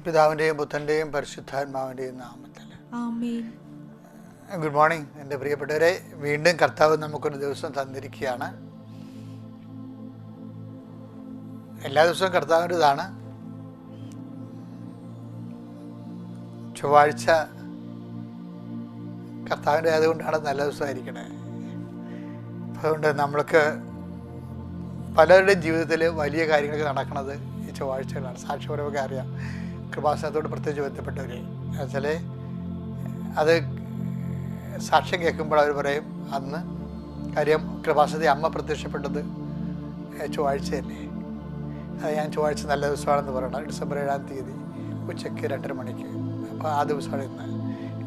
പിതാവിന്റെയും പുത്രന്റെയും പരിശുദ്ധാത്മാവിന്റെയും നാമത്തിൽ. ഗുഡ് മോർണിംഗ് എന്റെ പ്രിയപ്പെട്ടവരെ വീണ്ടും കർത്താവ് നമുക്കൊരു ദിവസം തന്നിരിക്കുകയാണ്. എല്ലാ ദിവസവും കർത്താവിന്റെ ഇതാണ് ചൊവ്വാഴ്ച കർത്താവിന്റെ ആയതുകൊണ്ടാണ് നല്ല ദിവസമായിരിക്കണേ. അതുകൊണ്ട് നമ്മൾക്ക് പലരുടെയും ജീവിതത്തിൽ വലിയ കാര്യങ്ങളൊക്കെ നടക്കുന്നത് ഈ ചൊവ്വാഴ്ചകളാണ്. സാക്ഷ്യപരമൊക്കെ അറിയാം. കൃപാസനത്തോട് പ്രത്യേകിച്ച് ബന്ധപ്പെട്ടവർ എന്നുവെച്ചാൽ അത് സാക്ഷ്യം കേൾക്കുമ്പോൾ അവർ പറയും അന്ന് കാര്യം കൃപാസനത്തെ അമ്മ പ്രത്യക്ഷപ്പെട്ടത് ചൊവ്വാഴ്ച തന്നെ. അത് ഞാൻ ചൊവ്വാഴ്ച നല്ല ദിവസമാണെന്ന് പറയണം. ഡിസംബർ ഏഴാം തീയതി ഉച്ചയ്ക്ക് രണ്ടര മണിക്ക്. അപ്പോൾ ആ ദിവസമാണ് ഇന്ന്.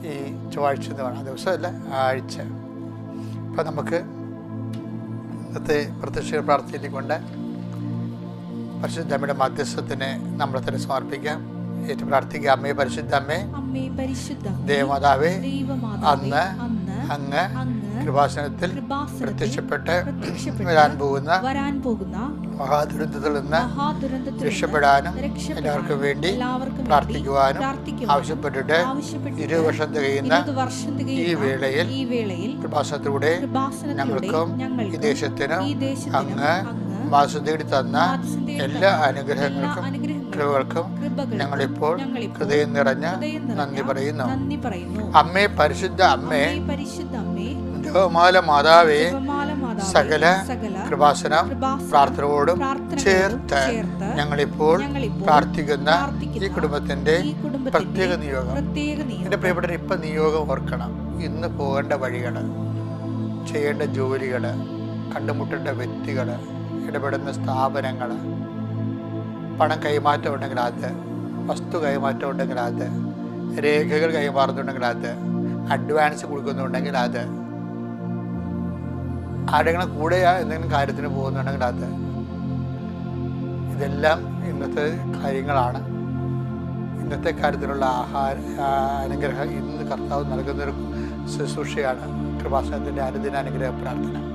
ഈ ചൊവ്വാഴ്ച എന്ന് പറയുന്നത് ആ ദിവസമല്ല ആഴ്ച. അപ്പോൾ നമുക്ക് ഇന്നത്തെ പ്രത്യക്ഷ പ്രാർത്ഥനയിക്കൊണ്ട് പരിശുദ്ധമ്മയുടെ മധ്യസ്ഥത്തിന് നമ്മളെ തന്നെ സമർപ്പിക്കാം. ഏറ്റു പ്രാർത്ഥിക്കുക അമ്മയെ പരിശുദ്ധ അമ്മേ അമ്മേ പരിശുദ്ധ ദേവമാതാവേ അന്ന് അങ്ങ് കൃപാസനത്തിൽ പ്രത്യക്ഷപ്പെട്ട് വരാൻ പോകുന്ന മഹാദുരന്തത്തിൽ നിന്ന് രക്ഷപ്പെടാനും എല്ലാവർക്കും വേണ്ടി പ്രാർത്ഥിക്കുവാനും ആവശ്യപ്പെട്ടിട്ട് ഇരുവർഷം ഇരുപത് വർഷം തികയുന്ന ഈ വേളയിൽ കൃപാസനത്തിലൂടെ ഞങ്ങൾക്കും ഈ ദേശത്തിനും അങ്ങ് അങ്ങ് തന്ന എല്ലാ അനുഗ്രഹങ്ങൾക്കും കൃപകൾക്കും ഞങ്ങളിപ്പോൾ ഹൃദയം നിറഞ്ഞ നന്ദി പറയുന്നു. അമ്മേ പരിശുദ്ധ അമ്മേ ജപമാല മാതാവേ, സകല കൃപാസന പ്രാർത്ഥനയോടും ചേർത്ത് ഞങ്ങളിപ്പോൾ പ്രാർത്ഥിക്കുന്ന ഈ കുടുംബത്തിന്റെ പ്രത്യേക നിയോഗം. എന്റെ പ്രിയപ്പെട്ട ഇപ്പൊ നിയോഗം ഓർക്കണം. ഇന്ന് പോകേണ്ട വഴികൾ ചെയ്യേണ്ട ജോലികൾ കണ്ടുമുട്ടേണ്ട വ്യക്തികൾ ഇടപെടുന്ന സ്ഥാപനങ്ങൾ പണം കൈമാറ്റം ഉണ്ടെങ്കിൽ അത് വസ്തു കൈമാറ്റം ഉണ്ടെങ്കിൽ അത് രേഖകൾ കൈമാറുന്നുണ്ടെങ്കിൽ അത് അഡ്വാൻസ് കൊടുക്കുന്നുണ്ടെങ്കിൽ അത് ആരെങ്കിലും കൂടെ എന്തെങ്കിലും കാര്യത്തിന് പോകുന്നുണ്ടെങ്കിൽ അത്. ഇതെല്ലാം ഇന്നത്തെ കാര്യങ്ങളാണ്. ഇന്നത്തെ കാര്യത്തിലുള്ള ആഹാര അനുഗ്രഹം ഇന്ന് കർത്താവ് നൽകുന്നൊരു ശുശ്രൂഷയാണ് കൃപാസനത്തിന്റെ അനുദിന അനുഗ്രഹ പ്രാർത്ഥന.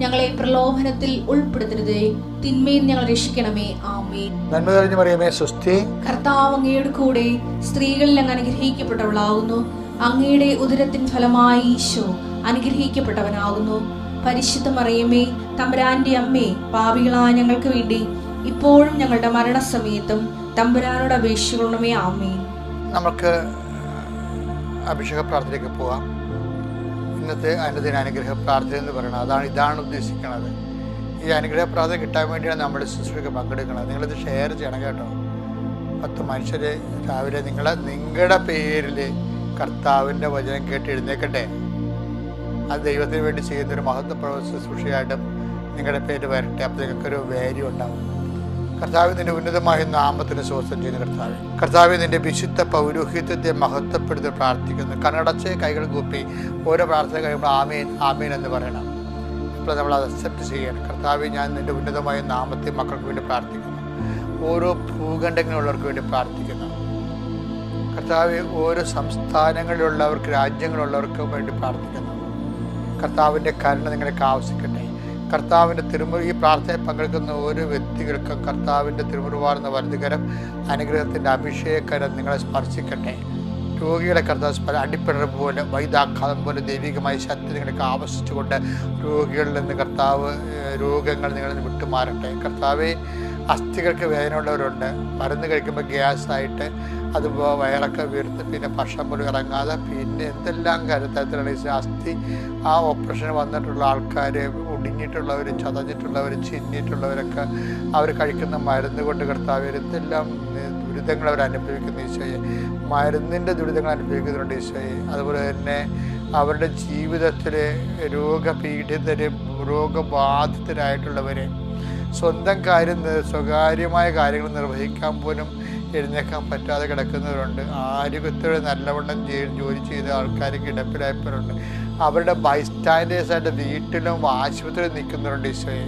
ഞങ്ങളെ പ്രലോഭനത്തിൽ ഉൾപ്പെടുത്തരുതേ. തിന്മയിൽ ഞങ്ങൾ രക്ഷിക്കണമേ. ആമേ നന്മ തെളിഞ്ഞു പറയുമേ സുസ്ഥി കർത്താവ് അങ്ങയുടെ കൂടെ സ്ത്രീകളിൽ അങ്ങ് അനുഗ്രഹിക്കപ്പെട്ടവളാകുന്നു അങ്ങയുടെ ഉദരത്തിൻ ഫലമായി ഈശോ അനുഗ്രഹിക്കപ്പെട്ടവനാകുന്നു. പരിശുദ്ധ മറിയമേ തമ്പുരാന്റെ അമ്മേ പാപികളായ ഞങ്ങൾക്ക് വേണ്ടി ഇപ്പോഴും ഞങ്ങളുടെ മരണസമയത്തും തമ്പുരാനോട് അപേക്ഷിക്കണമേ ആമേ നമുക്ക് അഭിഷേക പ്രാർത്ഥനയ്ക്ക് പോവാം. ഇന്നത്തെ അനുദിന അനുഗ്രഹ പ്രാർത്ഥന എന്ന് പറയുന്നത്. അതാണ് ഇതാണ് ഉദ്ദേശിക്കുന്നത്. ഈ അനുഗ്രഹ പ്രാർത്ഥന കിട്ടാൻ വേണ്ടിയാണ് നമ്മൾ ശുശ്രൂഷയ്ക്ക് പങ്കെടുക്കുന്നത്. നിങ്ങളിത് ഷെയർ ചെയ്യണം കേട്ടോ. പത്ത് മനുഷ്യർ രാവിലെ നിങ്ങൾ നിങ്ങളുടെ പേരിൽ കർത്താവിന്റെ വചനം കേട്ട് എഴുന്നേക്കട്ടെ. അത് ദൈവത്തിന് വേണ്ടി ചെയ്യുന്നൊരു മഹത്വ ശുശ്രൂഷയായിട്ടും നിങ്ങളുടെ പേര് വരട്ടെ. അപ്പോൾ നിങ്ങൾക്കൊരു വാല്യൂ ഉണ്ടാവും. കർത്താവ് നിന്റെ ഉന്നതമായ നാമത്തിന് സ്വസ്ഥം ചെയ്യുന്ന കർത്താവ്. കർത്താവ് നിന്റെ വിശുദ്ധ പൗരോഹിത്യത്തെ മഹത്വപ്പെടുത്തി പ്രാർത്ഥിക്കുന്നു. കണ്ണടച്ച് കൈകൾ കൂപ്പി ഓരോ പ്രാർത്ഥന കഴിയുമ്പോൾ ആമേൻ ആമേൻ എന്ന് പറയണം. ഇപ്പോൾ നമ്മൾ അത് അക്സെപ്റ്റ് ചെയ്യണം. കർത്താവ് ഞാൻ നിന്റെ ഉന്നതമായ നാമത്തെ മക്കൾക്ക് വേണ്ടി പ്രാർത്ഥിക്കുന്നു. ഓരോ ഭൂഖണ്ഡങ്ങളിലുള്ളവർക്ക് വേണ്ടി പ്രാർത്ഥിക്കുന്നു. കർത്താവ് ഓരോ സംസ്ഥാനങ്ങളിലുള്ളവർക്ക് രാജ്യങ്ങളുള്ളവർക്ക് വേണ്ടി പ്രാർത്ഥിക്കുന്നു. കർത്താവിന്റെ കരുണ നിങ്ങളെ ആവശ്യിക്കട്ടെ കർത്താവിന്റെ തിരുമുറി ഈ പ്രാർത്ഥനയിൽ പങ്കെടുക്കുന്ന ഓരോ വ്യക്തികൾക്കും കർത്താവിന്റെ തിരുമുറിവാർന്ന വലുതുകരം അനുഗ്രഹത്തിന്റെ അഭിഷേകരം നിങ്ങളെ സ്പർശിക്കട്ടെ. രോഗികളെ കർത്താവ് അടിപ്പിടർ പോലെ വൈദാഘാതം പോലെ ദൈവികമായ ശക്തി നിങ്ങൾക്ക് ആവശ്യിച്ചുകൊണ്ട് രോഗികളിൽ നിന്ന് കർത്താവ് രോഗങ്ങൾ നിങ്ങളിൽ നിന്ന് വിട്ടുമാറട്ടെ. കർത്താവെ അസ്ഥികൾക്ക് വേദനയുള്ളവരുണ്ട്. മരുന്ന് കഴിക്കുമ്പോൾ ഗ്യാസ് ആയിട്ട് അത് വ- വയറൊക്കെ വീർത്ത് പിന്നെ ഭക്ഷണം പോലും ഇറങ്ങാതെ പിന്നെ എന്തെല്ലാം കരുത്തരത്തിലാണ് ഈ അസ്ഥി ആ ഓപ്പറേഷൻ വന്നിട്ടുള്ള ആൾക്കാർ ഒടിഞ്ഞിട്ടുള്ളവർ ചതഞ്ഞിട്ടുള്ളവർ ചിന്നിട്ടുള്ളവരൊക്കെ അവർ കഴിക്കുന്ന മരുന്ന് കൊണ്ട് കിടത്താവർ എന്തെല്ലാം ദുരിതങ്ങൾ അവർ അനുഭവിക്കുന്ന ഈശോയെ. മരുന്നിന്റെ ദുരിതങ്ങൾ അനുഭവിക്കുന്നുണ്ട് ഈശോയെ. അതുപോലെ തന്നെ അവരുടെ ജീവിതത്തിൽ രോഗപീഡിതരും രോഗബാധിതരായിട്ടുള്ളവരെ സ്വന്തം കാര്യം സ്വകാര്യമായ കാര്യങ്ങൾ നിർവഹിക്കാൻ പോലും എഴുന്നേക്കാൻ പറ്റാതെ കിടക്കുന്നവരുണ്ട്. ആരോഗ്യത്തോടെ നല്ലവണ്ണം ജോലി ചെയ്ത ആൾക്കാർ കിടപ്പിലായവരുണ്ട്. അവരുടെ ബൈസ്റ്റാൻഡേഴ്സായിട്ട് വീട്ടിലും ആശുപത്രിയിൽ നിൽക്കുന്നവരുണ്ട് ഈശോയെ.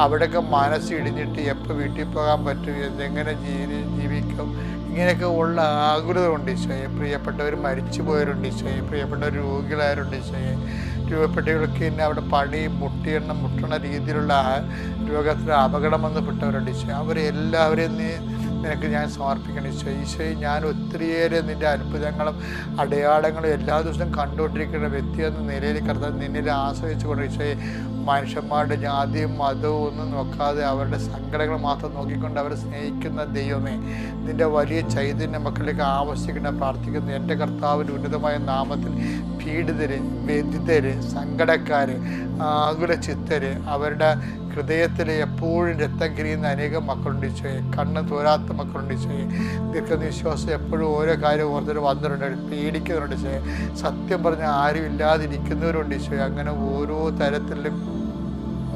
അവിടെയൊക്കെ മനസ്സ് ഇടിഞ്ഞിട്ട് എപ്പോൾ വീട്ടിൽ പോകാൻ പറ്റും എന്തെങ്ങനെ ജീവി ജീവിക്കും ഇങ്ങനെയൊക്കെ ഉള്ള ആകുലതയുണ്ട് ഈശോയെ. പ്രിയപ്പെട്ടവർ മരിച്ചു പോയവരുണ്ട് ഈശോയെ. പ്രിയപ്പെട്ടവർ രോഗികളായവരുണ്ട് ഈശോയെ. രൂപപ്പെട്ടവർക്ക് തന്നെ അവിടെ പണി മുട്ടിയെണ്ണം മുട്ടണ രീതിയിലുള്ള രോഗത്തിന് അപകടം വന്നപ്പെട്ടവരുണ്ട് ഈശോ അവരെല്ലാവരെയും നീ നിനക്ക് ഞാൻ സമർപ്പിക്കണം. ഈശോ ഈശോയെ ഞാൻ ഒത്തിരിയേറെ നിന്റെ അത്ഭുതങ്ങളും അടയാളങ്ങളും എല്ലാ ദിവസവും കണ്ടുകൊണ്ടിരിക്കുന്ന വ്യക്തി എന്ന നിലയിൽ നിന്നെ നിന്നിൽ ആശ്രയിച്ചുകൊണ്ട് ഈശോയെ മനുഷ്യന്മാരുടെ ജാതിയും മതവും ഒന്നും നോക്കാതെ അവരുടെ സങ്കടങ്ങൾ മാത്രം നോക്കിക്കൊണ്ട് അവരെ സ്നേഹിക്കുന്ന ദൈവമേ നിന്റെ വലിയ ചൈതന്യ മക്കളിലേക്ക് ആവശ്യിക്കുന്ന പ്രാർത്ഥിക്കുന്നു. എന്റെ കർത്താവിന്റെ ഉന്നതമായ നാമത്തിൽ പീഡിതര് വ്യതിതര് സങ്കടക്കാര് ആകുല ചിത്തര് അവരുടെ ഹൃദയത്തിൽ എപ്പോഴും രക്തം കിരിയുന്ന അനേകം മക്കളുണ്ട് കണ്ണ് തോരാത്ത മക്കളുണ്ട് ഈശോയെ. ദീർഘനിശ്വാസം എപ്പോഴും ഓരോ കാര്യം ഓർത്തിട്ട് വന്നിട്ടുണ്ട് പേടിക്കുന്നുണ്ട് ഈശോയെ. സത്യം പറഞ്ഞ ആരും ഇല്ലാതിരിക്കുന്നവരുണ്ട് ഈശോയെ. അങ്ങനെ ഓരോ തരത്തിലും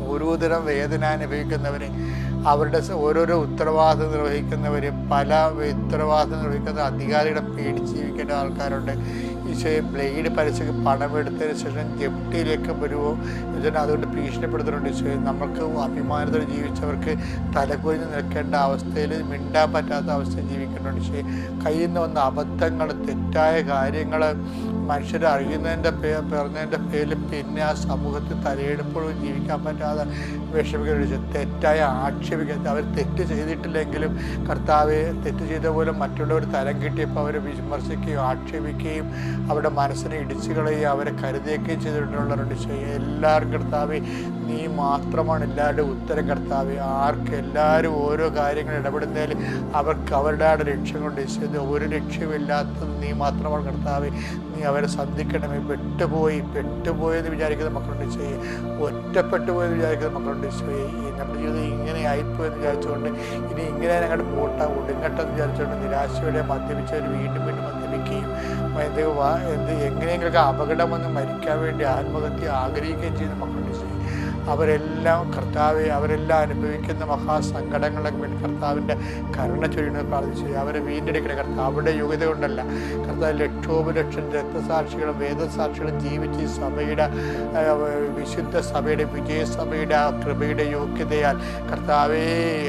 ഓരോ തരം വേദന അനുഭവിക്കുന്നവരെ അവരുടെ ഓരോരോ ഉത്തരവാദിത്തം നിർവഹിക്കുന്നവർ പല ഉത്തരവാദിത്തം നിർവഹിക്കുന്ന അധികാരികളെ പേടിച്ച് ജീവിക്കേണ്ട ആൾക്കാരുണ്ട്. ഈശോയെ ബ്ലേഡ് പരസ്യം പണമെടുത്തതിന് ശേഷം ജപ്തിയിലേക്ക് വരുമോ ഈശോനെ അതുകൊണ്ട് ഭീഷണിപ്പെടുത്തുന്നുണ്ട് ഈശോയെ. നമുക്ക് അഭിമാനത്തോടെ ജീവിച്ചവർക്ക് തലകുരിഞ്ഞ് നിൽക്കേണ്ട അവസ്ഥയിൽ മിണ്ടാൻ പറ്റാത്ത അവസ്ഥയിൽ ജീവിക്കുന്നുണ്ട് ഈശോയെ. കയ്യിൽ നിന്ന് വന്ന അബദ്ധങ്ങൾ തെറ്റായ കാര്യങ്ങൾ മനുഷ്യർ അറിയുന്നതിന്റെ പേ പറഞ്ഞതിന്റെ പേരിൽ പിന്നെ ആ സമൂഹത്തിൽ തലയെടുപ്പോഴും ജീവിക്കാൻ പറ്റാതെ വിഷമിക്കുന്ന തെറ്റായ ആക്ഷേപിക്കുന്നത് അവർ തെറ്റ് ചെയ്തിട്ടില്ലെങ്കിലും കർത്താവ് തെറ്റ് ചെയ്ത പോലെ മറ്റുള്ളവർ തരം കിട്ടിയപ്പോൾ അവരെ വിമർശിക്കുകയും ആക്ഷേപിക്കുകയും അവരുടെ മനസ്സിനെ ഇടിച്ചു കളയുകയും അവരെ കരുതുകയും ചെയ്തിട്ടുള്ളവരുണ്ട്. എല്ലാവർക്കും കർത്താവ് നീ മാത്രമാണ് എല്ലാവരുടെയും ഉത്തരം കർത്താവ്. ആർക്ക് എല്ലാവരും ഓരോ കാര്യങ്ങൾ ഇടപെടുന്നതിൽ അവർക്ക് അവരുടെ ലക്ഷ്യം കൊണ്ട് ചെയ്ത് ഒരു ലക്ഷ്യമില്ലാത്തത് നീ മാത്രമാണ് കർത്താവ്. നീ അവരെ സന്ധിക്കണമേ. പെട്ടുപോയി പെട്ടുപോയെന്ന് വിചാരിക്കുന്ന മക്കളുണ്ട്. ഈശോയെ ഒറ്റപ്പെട്ടു പോയെന്ന് വിചാരിക്കുന്ന മക്കളുണ്ട്. ഈ നമ്മുടെ ജീവിതം ഇങ്ങനെ ആയിപ്പോയെന്ന് വിചാരിച്ചുകൊണ്ട് ഇനി ഇങ്ങനെ ഞങ്ങളുടെ പോട്ടാ ഒടുങ്ങട്ടെന്ന് വിചാരിച്ചുകൊണ്ട് നിരാശയോടെ മദ്യപിച്ചവർ വീണ്ടും വീണ്ടും മദ്യപിക്കുകയും എന്ത് എന്ത് എങ്ങനെയെങ്കിലൊക്കെ അപകടം വന്ന് മരിക്കാൻ വേണ്ടി ആത്മഹത്യ ആഗ്രഹിക്കുകയും ചെയ്യുന്ന മക്കളുണ്ട് ഈശോയെ അവരെല്ലാം കർത്താവെ അവരെല്ലാം അനുഭവിക്കുന്ന മഹാസങ്കടങ്ങളൊക്കെ വേണ്ടി കർത്താവിന്റെ കരുണ ചൊരിയണമെന്ന് പ്രാർത്ഥിച്ചു അവരെ വീണ്ടെടുക്കണേ കർത്താവ്. അവരുടെ യോഗ്യത കൊണ്ടല്ല. കർത്താവ് ലക്ഷോപലക്ഷം രക്തസാക്ഷികളും വേദസാക്ഷികളും ജീവിച്ച് സഭയുടെ വിശുദ്ധ സഭയുടെ വിജയസഭയുടെ ആ കൃപയുടെ യോഗ്യതയാൽ കർത്താവേ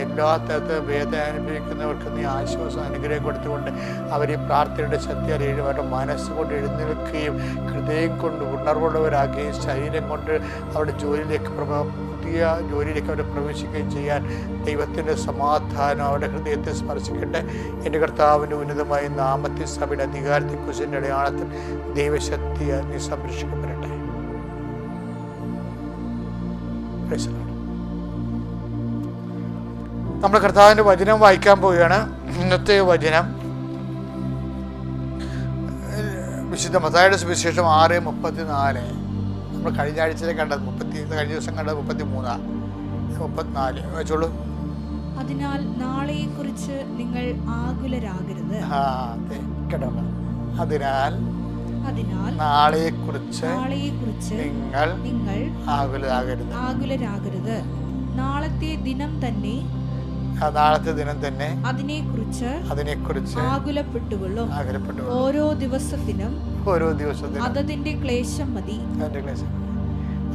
എല്ലാ തരത്തിലും വേദന അനുഭവിക്കുന്നവർക്ക് നീ ആശ്വാസം അനുഗ്രഹം കൊടുത്തുകൊണ്ട് അവർ ഈ പ്രാർത്ഥനയുടെ ശക്തിയാൽ എഴു- അവരുടെ മനസ്സുകൊണ്ട് എഴുന്നേൽക്കുകയും ഹൃദയം കൊണ്ട് ഉണർവുള്ളവരാകുകയും ശരീരം കൊണ്ട് അവരുടെ ജോലിയിലേക്ക് പുതിയ ജോലിയിലേക്ക് അവരെ പ്രവേശിക്കുകയും ചെയ്യാൻ ദൈവത്തിന്റെ സമാധാനം അവരുടെ ഹൃദയത്തെ സ്പർശിക്കട്ടെ. എന്റെ കർത്താവിന്റെ ഉന്നതമായ നാമത്തിൽ സഭയുടെ അധികാരത്തെ കുശിന്റെ അടയാളത്തിൽ ദൈവശക്തിയെ നീ സംരക്ഷിക്കപ്പെടട്ടെ. നമ്മൾ കർത്താവിന്റെ വചനം വായിക്കാൻ പോവുകയാണ്. ഇന്നത്തെ വചനം വിശുദ്ധ മതായുടെ സുവിശേഷം ആറ് മുപ്പത്തി നാല് നമ്മൾ കഴിഞ്ഞ ആഴ്ചയിലെ കണ്ടത് മുപ്പത്തി കഴിഞ്ഞ ദിവസം കണ്ടത് മുപ്പത്തി മൂന്നാണ് മുപ്പത്തിനാല്. വെച്ചോളൂ. അതിനാൽ നാളെയെക്കുറിച്ച് നിങ്ങൾ ആകുലരാകരുത്. കേട്ടോ അതിനാൽ അതിനാൽ നാളെക്കുറിച്ച് നാളെയെക്കുറിച്ച് നിങ്ങൾ നിങ്ങൾ ആകുലരാകരുത്. ആകുലരാകരുത്. നാളത്തെ ദിനം തന്നെ നാളത്തെ ദിനം തന്നെ അതിനെക്കുറിച്ച് അതിനെക്കുറിച്ച് ആകുലപ്പെട്ടുകൊള്ളും. ഓരോ ദിവസത്തിനും ഓരോ അതതിന്റെ ക്ലേശം മതി. അതിന്റെ ക്ലേശം.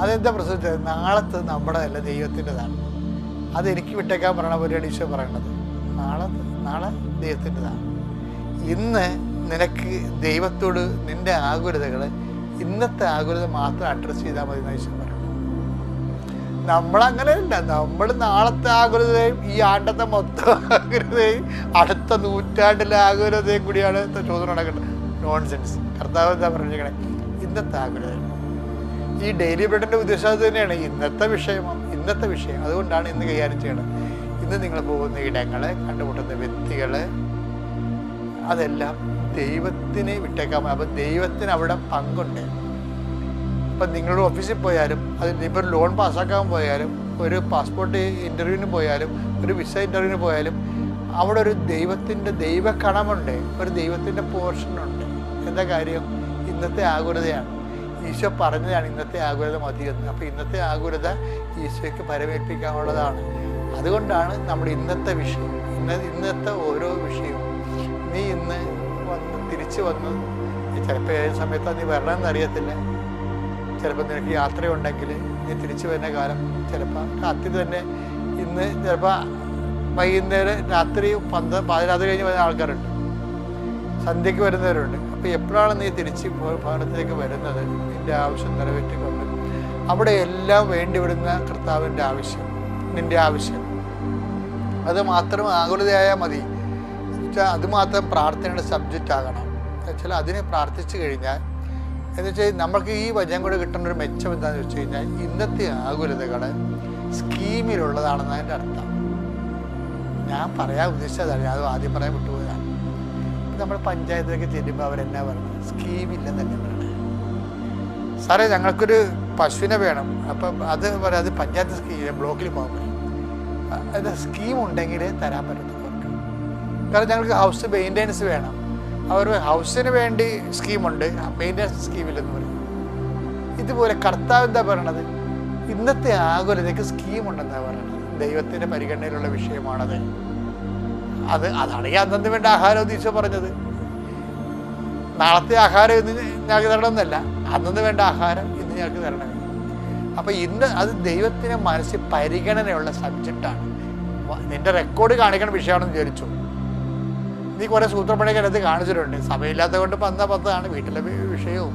അതെന്താ പ്രശ്നം നാളത്തെ നമ്മുടെ അല്ല ദൈവത്തിന്റെതാണ്. അത് എനിക്ക് വിട്ടേക്കാൻ പറയണ പോലെയാണ് ഈശോ പറയണത്. നാളെ നാളെ ദൈവത്തിന്റെതാണ്. ഇന്ന് നിനക്ക് ദൈവത്തോട് നിന്റെ ആകുലതകൾ ഇന്നത്തെ ആകുലത മാത്രം അഡ്രസ്സ് ചെയ്താൽ മതി എന്ന് ഈശോ പറയുന്നത് നമ്മളങ്ങനെയല്ല. നമ്മൾ നാളത്തെ ആകുലതയും ഈ ആണ്ടത്തെ മൊത്തം ആകുലതയും അടുത്ത നൂറ്റാണ്ടിലെ ആകുലതയും കൂടിയാണ് ചോദ്യം നടക്കുന്നത്. നോൺസെൻസ് കർത്താവ് എന്താ പറഞ്ഞിരിക്കണേ? ഇന്നത്തെ ആകുലത ഈ ഡെയിലി ബ്രെഡിന്റെ ഉദ്ദേശം അത് തന്നെയാണ്. ഇന്നത്തെ വിഷയം ഇന്നത്തെ വിഷയം. അതുകൊണ്ടാണ് ഇന്ന് കൈകാര്യം ചെയ്യണത്. ഇന്ന് നിങ്ങൾ പോകുന്ന ഇടങ്ങൾ കണ്ടുമുട്ടുന്ന വ്യക്തികൾ അതെല്ലാം ദൈവത്തിനെ വിട്ടേക്കാൻ അപ്പം ദൈവത്തിന് അവിടെ പങ്കുണ്ട്. ഇപ്പം നിങ്ങളുടെ ഓഫീസിൽ പോയാലും അത് ഇപ്പോൾ ലോൺ പാസ്സാക്കാൻ പോയാലും ഒരു പാസ്പോർട്ട് ഇന്റർവ്യൂവിന് പോയാലും ഒരു വിസ ഇന്റർവ്യൂവിന് പോയാലും അവിടെ ഒരു ദൈവത്തിന്റെ ദൈവക്കണമുണ്ട് ഒരു ദൈവത്തിന്റെ പോർഷനുണ്ട്. എന്താ കാര്യം? ഇന്നത്തെ ആകുലതയാണ്. ഈശോ പറഞ്ഞതാണ് ഇന്നത്തെ ആകുലത മതിയെന്ന് അപ്പോൾ ഇന്നത്തെ ആകുലത ഈശോയ്ക്ക് പരമേൽപ്പിക്കാനുള്ളതാണ്. അതുകൊണ്ടാണ് നമ്മുടെ ഇന്നത്തെ വിഷയം ഇന്ന ഇന്നത്തെ ഓരോ വിഷയവും. നീ ഇന്ന് വന്ന് തിരിച്ചു വന്ന് ചിലപ്പോൾ ഏത് സമയത്താണ് നീ വരണമെന്ന് അറിയത്തില്ല. ചിലപ്പോൾ നിനക്ക് യാത്രയുണ്ടെങ്കിൽ നീ തിരിച്ചു വരുന്ന കാലം ചിലപ്പോൾ രാത്രി തന്നെ ഇന്ന് ചിലപ്പോൾ വൈകുന്നേരം രാത്രി പന്ത് പാതിരാത്രി കഴിഞ്ഞ് വരുന്ന ആൾക്കാരുണ്ട്. സന്ധ്യയ്ക്ക് വരുന്നവരുണ്ട്. അപ്പോൾ എപ്പോഴാണ് നീ തിരിച്ച് ഭവനത്തിലേക്ക് വരുന്നത്? നിന്റെ ആവശ്യം നിറവേറ്റിക്കൊണ്ട്. അവിടെ എല്ലാം വേണ്ടിവിടുന്ന കർത്താവിന്റെ ആവശ്യം നിന്റെ ആവശ്യം. അത് മാത്രം ആകുലതയായാൽ മതി. അത് മാത്രം പ്രാർത്ഥനയുടെ സബ്ജക്റ്റ് ആകണം. എന്നുവെച്ചാൽ അതിനെ പ്രാർത്ഥിച്ചു കഴിഞ്ഞാൽ എന്ന് വെച്ചാൽ നമുക്ക് ഈ വചനം കൂടെ കിട്ടുന്ന ഒരു മെച്ചം എന്താണെന്ന് വെച്ച് കഴിഞ്ഞാൽ ഇന്നത്തെ ആകുലതകൾ സ്കീമിലുള്ളതാണെന്ന് അതിന്റെ അർത്ഥം. ഞാൻ പറയാൻ ഉദ്ദേശിച്ചതാണ് അത് ആദ്യം പറയാൻ വിട്ടുപോയതാണ്. നമ്മൾ പഞ്ചായത്തിലേക്ക് ചെല്ലുമ്പോൾ അവരെന്നാ പറയുന്നത്? സ്കീമില്ലെന്നല്ലേ പറയണേ സാറേ ഞങ്ങൾക്കൊരു പശുവിനെ വേണം. അപ്പം അത് പറയാം അത് പഞ്ചായത്ത് സ്കീം ബ്ലോക്കിൽ പോകാൻ പറ്റും അത് സ്കീം ഉണ്ടെങ്കിൽ തരാൻ അവർക്ക്. കാരണം ഞങ്ങൾക്ക് ഹൗസ് മെയിന്റെനൻസ് വേണം. അവർ ഹൗസിന് വേണ്ടി സ്കീമുണ്ട്. മെയിന്റനൻസ് സ്കീമില്ലെന്ന് പറയും. ഇതുപോലെ കർത്താവ് എന്താ പറയണത്? ഇന്നത്തെ ആകുലതയ്ക്ക് സ്കീമുണ്ടെന്നാണ് പറയണത്. ദൈവത്തിന്റെ പരിഗണനയിലുള്ള വിഷയമാണത്. അത് അതാണ് ഈ അന്നു വേണ്ട ആഹാരം ഈശോ പറഞ്ഞത്. നാളത്തെ ആഹാരം ഇന്ന് ഞങ്ങൾക്ക് തരണമെന്നല്ല. അന്നു വേണ്ട ആഹാരം ഇന്ന് ഞങ്ങൾക്ക് തരണം. അപ്പൊ ഇന്ന് അത് ദൈവത്തിന് മനസ്സിൽ പരിഗണനയുള്ള സബ്ജക്റ്റാണ് നിന്റെ റെക്കോർഡ് കാണിക്കണ വിഷയമാണെന്ന് വിചാരിച്ചു? നീ കുറെ സൂത്രപ്പണിയൊക്കെ എടുത്ത് കാണിച്ചിട്ടുണ്ട്. സമയമില്ലാത്ത കൊണ്ട് വന്ന പത്താണ് വീട്ടിലെ വിഷയവും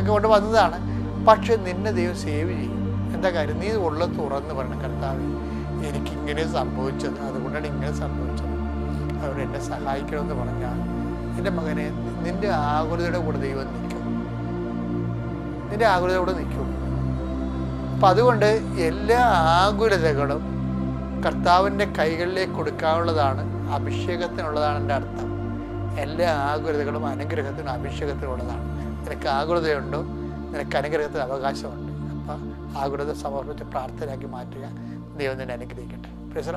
ഒക്കെ കൊണ്ട് വന്നതാണ്. പക്ഷെ നിന്നെ ദൈവം സേവ് ചെയ്യും. എന്താ കാര്യം? നീ ഉള്ള തുറന്ന് പറയണം കർത്താവ് എനിക്കിങ്ങനെ സംഭവിച്ചത്. അതുകൊണ്ടാണ് ഇങ്ങനെ സംഭവിച്ചത്. അവരെ എന്നെ സഹായിക്കണമെന്ന് പറഞ്ഞാൽ എന്റെ മകനെ നിന്റെ ആകുലതയുടെ കൂടെ ദൈവം നിൽക്കും. നിന്റെ കൂടെ നിൽക്കും. അപ്പം അതുകൊണ്ട് എല്ലാ ആകുലതകളും കർത്താവിന്റെ കൈകളിലേക്ക് കൊടുക്കാനുള്ളതാണ് അഭിഷേകത്തിനുള്ളതാണ് എന്റെ അർത്ഥം. എല്ലാ ആകുലതകളും അനുഗ്രഹത്തിനും അഭിഷേകത്തിനുള്ളതാണ്. നിനക്ക് ആകുലതയുണ്ടോ നിനക്ക് അനുഗ്രഹത്തിന് അവകാശമുണ്ട്. അപ്പം ആകുലത സമർപ്പിച്ച് പ്രാർത്ഥനയാക്കി മാറ്റുക ദൈവം നിന്നെ അനുഗ്രഹിക്കട്ടെ. പ്രസറ